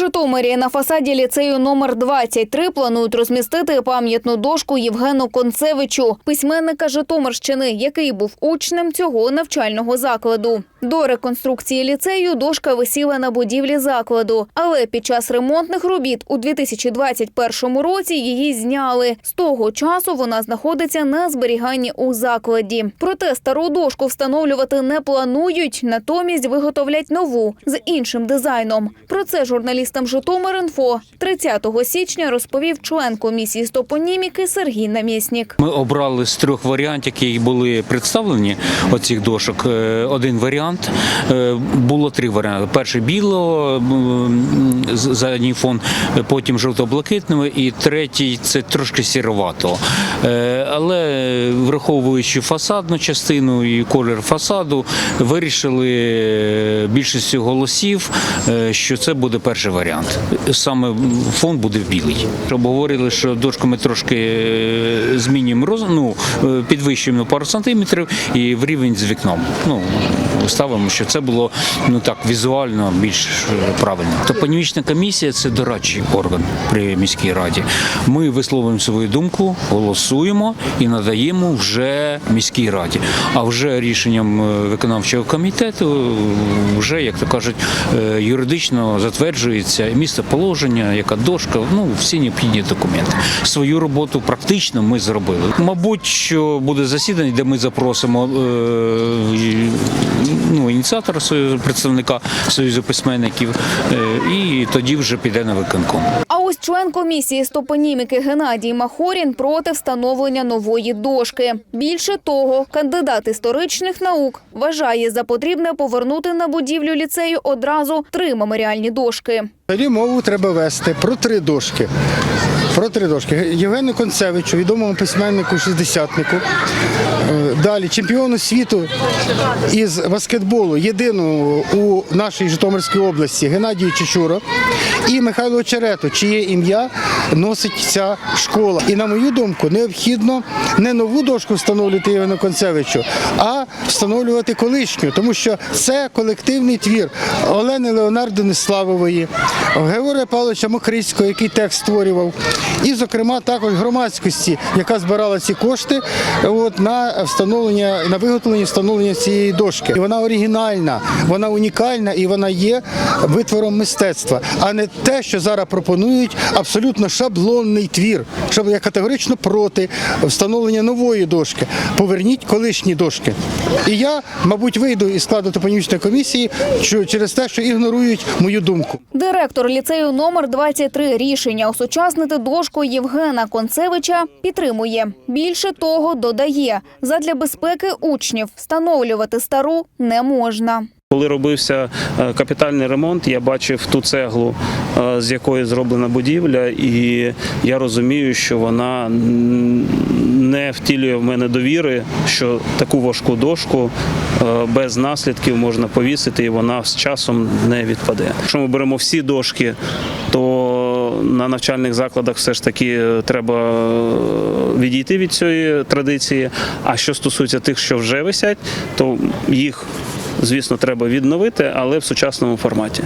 Житомирі на фасаді ліцею номер 23 планують розмістити пам'ятну дошку Євгену Концевичу, письменника Житомирщини, який був учнем цього навчального закладу. До реконструкції ліцею дошка висіла на будівлі закладу, але під час ремонтних робіт у 2021 році її зняли. З того часу вона знаходиться на зберіганні у закладі. Проте стару дошку встановлювати не планують, натомість виготовлять нову з іншим дизайном. Про це журналістам Житомир.Інфо 30 січня розповів член комісії з топоніміки Сергій Намєснік. Ми обрали з трьох варіантів, які були представлені оцих дошок. е, Один варіант Е, було три варіанти: перший білого задній фон, потім жовто-блакитного, і третій це трошки сіровато. Е, Але враховуючи фасадну частину і колір фасаду, вирішили е, більшістю голосів, що це буде перший варіант. Саме фон буде білий. Обговорили, що дошку ми трошки змінюємо ну, підвищуємо пару сантиметрів і в рівень з вікном. Ну, ставимо, що це було ну так візуально більш е, правильно. Топонімічна комісія це дорадчий орган при міській раді. Ми висловлюємо свою думку, голосуємо і надаємо вже міській раді. А вже рішенням е, виконавчого комітету, е, вже як то кажуть, юридично затверджується місцеположення, яка дошка, ну всі необхідні документи. Свою роботу практично ми зробили. Мабуть, що буде засідання, де ми запросимо ну, союзу представника союзу письменників, е, і тоді вже піде на виконком. Ось член комісії з топоніміки Геннадій Махорін проти встановлення нової дошки. Більше того, кандидат історичних наук вважає за потрібне повернути на будівлю ліцею одразу три меморіальні дошки. Взагалі мову треба вести про три дошки. Про три дошки. Євгену Концевичу, відомому письменнику, шістдесятнику. Е, Далі чемпіону світу із баскетболу, єдиному у нашій Житомирській області Геннадію Чечуро і Михайлу Очерету, ім'я носить ця школа. І на мою думку, необхідно не нову дошку встановлювати Євгену Концевичу, а встановлювати колишню, тому що це колективний твір Олени Леонардини Славової, Георгія Павловича Мокрицького, який текст створював, і, зокрема, також громадськості, яка збирала ці кошти от, на встановлення, на виготовлення встановлення цієї дошки. І вона оригінальна, вона унікальна і вона є витвором мистецтва, а не те, що зараз пропонують абсолютно шаблонний твір. Щоб я категорично проти встановлення нової дошки. Поверніть колишні дошки. І я, мабуть, вийду із складу топонімічної комісії через те, що ігнорують мою думку. Директор ліцею номер 23 рішення осучаснити дошку Євгена Концевича підтримує. Більше того, додає, задля безпеки учнів встановлювати стару не можна. Коли робився е, капітальний ремонт, я бачив ту цеглу, е, з якої зроблена будівля, і я розумію, що вона не втілює в мене довіри, що таку важку дошку е, без наслідків можна повісити, і вона з часом не відпаде. Якщо ми беремо всі дошки, то на навчальних закладах все ж таки треба відійти від цієї традиції. А що стосується тих, що вже висять, то їх звісно, треба відновити, але в сучасному форматі.